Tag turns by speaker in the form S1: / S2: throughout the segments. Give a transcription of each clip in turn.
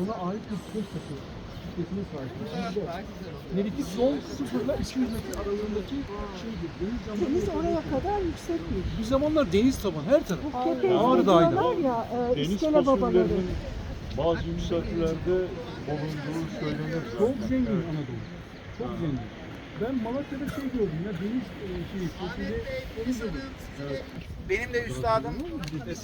S1: buna ait bir süreç taşı sahip. Bizde Meliki son 0 ile 200 metre aralığındaki şeydir. Deniz camları.
S2: Deniz oraya kadar yüksek değil.
S1: Bir zamanlar deniz tabanı her taraf.
S2: Bu
S1: Ağrı Dağı'ydı.
S2: diyorlar ya, e,
S3: Deniz
S2: iskele babaları.
S3: fasulyelerinin bazı yükseltilerde bulunduğu söylenir.
S1: Çok
S3: zaten.
S1: zengin
S3: Evet.
S1: Anadolu. Çok zengin. Ben Malatya'da şey gördüm ya deniz e, şeyi, gördüm. Evet.
S4: Benim de üstadım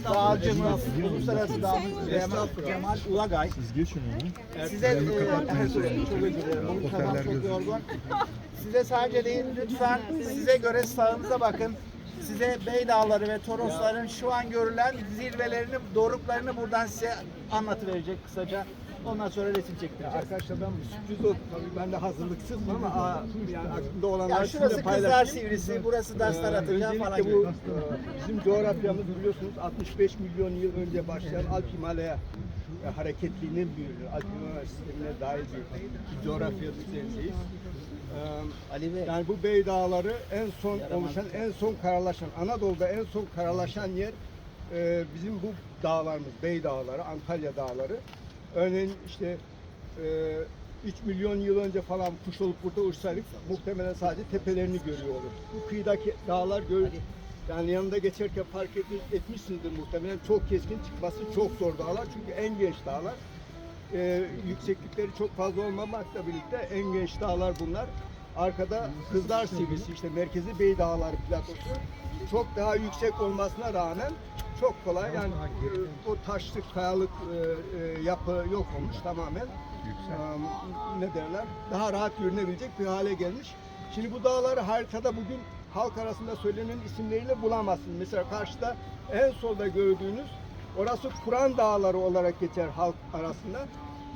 S4: dağcımız, uluslararası dağcımız Cemal, Cemal Ulagay.
S3: Siz geçin onu.
S4: Size e, çok özür dilerim. Bu tamam çok yorgun. Size sadece değil lütfen size göre sağınıza bakın. Size Bey Dağları ve Torosların şu an görülen zirvelerini, doruklarını buradan size anlatıverecek kısaca. Ondan sonra resim çektireceğiz.
S5: Arkadaşlar ben bu sürpriz oldu. Tabii ben de hazırlıksızım ama aa, yani aklımda olanlar
S4: Ya şurası Kızlar. Sivrisi, burası Dastar Atıca falan
S5: Öncelikle bu
S4: gibi.
S5: e, bizim coğrafyamız biliyorsunuz 65 milyon yıl önce başlayan Alp Himalaya e, hareketliğinin bir Alp Himalaya sistemine dair bir, bir coğrafya üzerindeyiz. E,
S4: Ali Bey.
S5: Yani bu Bey Dağları en son oluşan, en son karalaşan, Anadolu'da en son karalaşan yer e, bizim bu dağlarımız, Bey Dağları, Antalya Dağları. Örneğin işte e, 3 milyon yıl önce falan kuş olup burada uçsaydık muhtemelen sadece tepelerini görüyor olurduk. Bu kıyıdaki dağlar gör, yani yanında geçerken fark etmiş, etmişsinizdir muhtemelen çok keskin çıkması çok zor dağlar çünkü en genç dağlar. E, yükseklikleri çok fazla olmamakla birlikte en genç dağlar bunlar. Arkada Kızlar Sivrisi işte merkezi Bey Dağları platosu çok daha yüksek olmasına rağmen çok kolay yani e, o taşlık kayalık e, e, yapı yok olmuş tamamen. E, ne derler? Daha rahat görünebilecek bir hale gelmiş. Şimdi bu dağları haritada bugün halk arasında söylenen isimleriyle bulamazsınız. Mesela karşıda en solda gördüğünüz orası Kur'an Dağları olarak geçer halk arasında.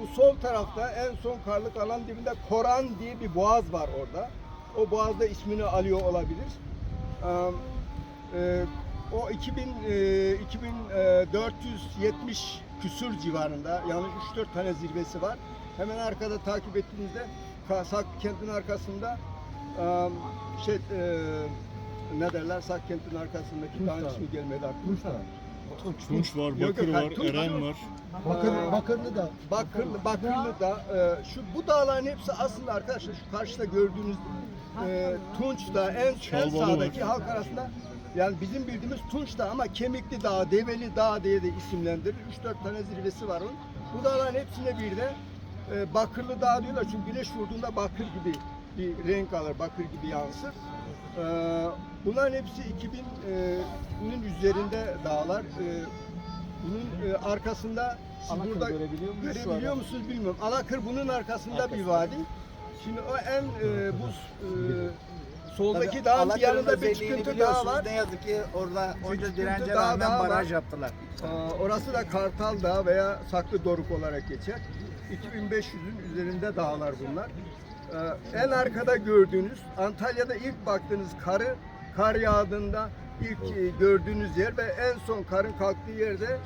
S5: Bu sol tarafta en son karlık alan dibinde Koran diye bir boğaz var orada. O boğazda ismini alıyor olabilir. Ee, e, o 2000 e, 2470 küsür civarında yani 3-4 tane zirvesi var. Hemen arkada takip ettiğinizde Sak kentin arkasında e, şey e, ne derler Sak kentin arkasındaki dağın ismi gelmedi aklıma.
S3: Tunç var, Bakır
S5: yok,
S3: var,
S5: Tunç
S3: Eren var.
S5: Bakır, Bakırlı da. Bakırlı, Bakırlı da. e, şu bu dağların hepsi aslında arkadaşlar şu karşıda gördüğünüz e, Tunç da en, en sağdaki halk arasında yani bizim bildiğimiz Tunç da ama Kemikli Dağ, Develi Dağ diye de isimlendirir. 3-4 tane zirvesi var onun. Bu dağların hepsine bir de e, Bakırlı Dağ diyorlar çünkü güneş vurduğunda bakır gibi bir renk alır, bakır gibi yansır. E, bunların hepsi 2000'nin üzerinde dağlar. E, bunun e, arkasında siz
S4: Alakır
S5: burada
S4: görebiliyor şu
S5: görebiliyor musunuz bilmiyorum. Alakır bunun arkasında bir vadi. Şimdi o en e, bu e, soldaki
S4: Tabii
S5: dağın
S4: Alakar'ın
S5: yanında bir
S4: özelliğini
S5: çıkıntı dağ
S4: biliyorsunuz.
S5: var.
S4: Ne yazık ki orada onca
S5: Çıkıntı
S4: dirence
S5: dağ
S4: rağmen
S5: daha
S4: baraj
S5: var.
S4: yaptılar.
S5: Aa, orası da Kartal Dağı veya Saklı Doruk olarak geçer. 2500'ün üzerinde dağlar bunlar. Ee, en arkada gördüğünüz Antalya'da ilk baktığınız karı kar yağdığında ilk e, gördüğünüz yer ve en son karın kalktığı yerde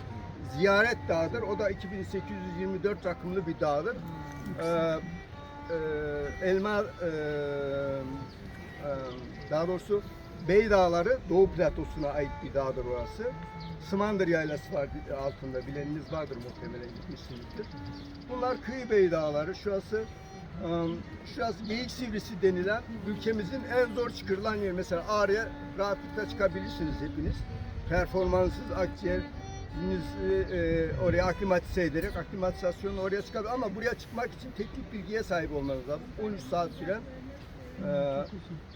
S5: Ziyaret Dağı'dır. O da 2824 rakımlı bir dağdır. Ee, e, Elma e, daha doğrusu Bey Dağları Doğu Platosu'na ait bir dağdır orası. Sımandır Yaylası var altında bileniniz vardır muhtemelen gitmişsinizdir. Bunlar Kıyı Bey Dağları. Şurası ım, şurası Geyik Sivrisi denilen ülkemizin en zor çıkırılan yer. Mesela Ağrı'ya rahatlıkla çıkabilirsiniz hepiniz. Performanssız akciğer zihninizi, e, oraya aklimatize ederek aklimatizasyonla oraya çıkabilir ama buraya çıkmak için teknik bilgiye sahip olmanız lazım. 13 saat süren e,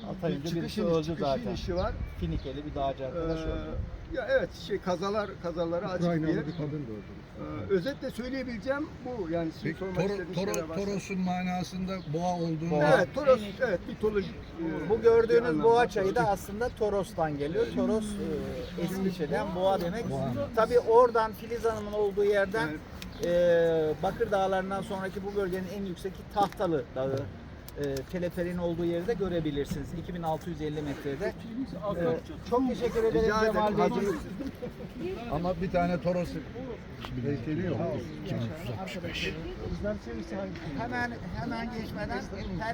S4: Altı ay önce birisi öldü zaten.
S5: inişi var.
S4: Finikeli bir dağcı arkadaş
S5: Ee,
S4: öldü.
S5: ya evet şey kazalar kazalara açık bir yer.
S1: Ukraynalı bir kadın da öldü.
S5: Ee, özetle söyleyebileceğim bu yani sizin
S6: Peki,
S5: sormak
S6: Toro-
S5: istediğiniz
S6: Toro-
S5: varsa.
S6: Toros'un manasında boğa olduğunu
S5: Evet Toros evet mitolojik. e,
S4: Bu
S5: bir
S4: gördüğünüz
S5: anlamda.
S4: boğa çayı da aslında Toros'tan geliyor. Toros e, İsviçre'den boğa demek. Tabii oradan Filiz Hanım'ın olduğu yerden e, Bakır Dağları'ndan sonraki bu bölgenin en yükseki Tahtalı Dağı. E, teleferin olduğu yeri de görebilirsiniz. 2650 metrede. E, çok teşekkür ederim
S5: Rica ederim.
S4: Cemal.
S5: Hazır-
S6: ama bir tane Toros heykeli yok.
S4: Hemen hemen geçmeden her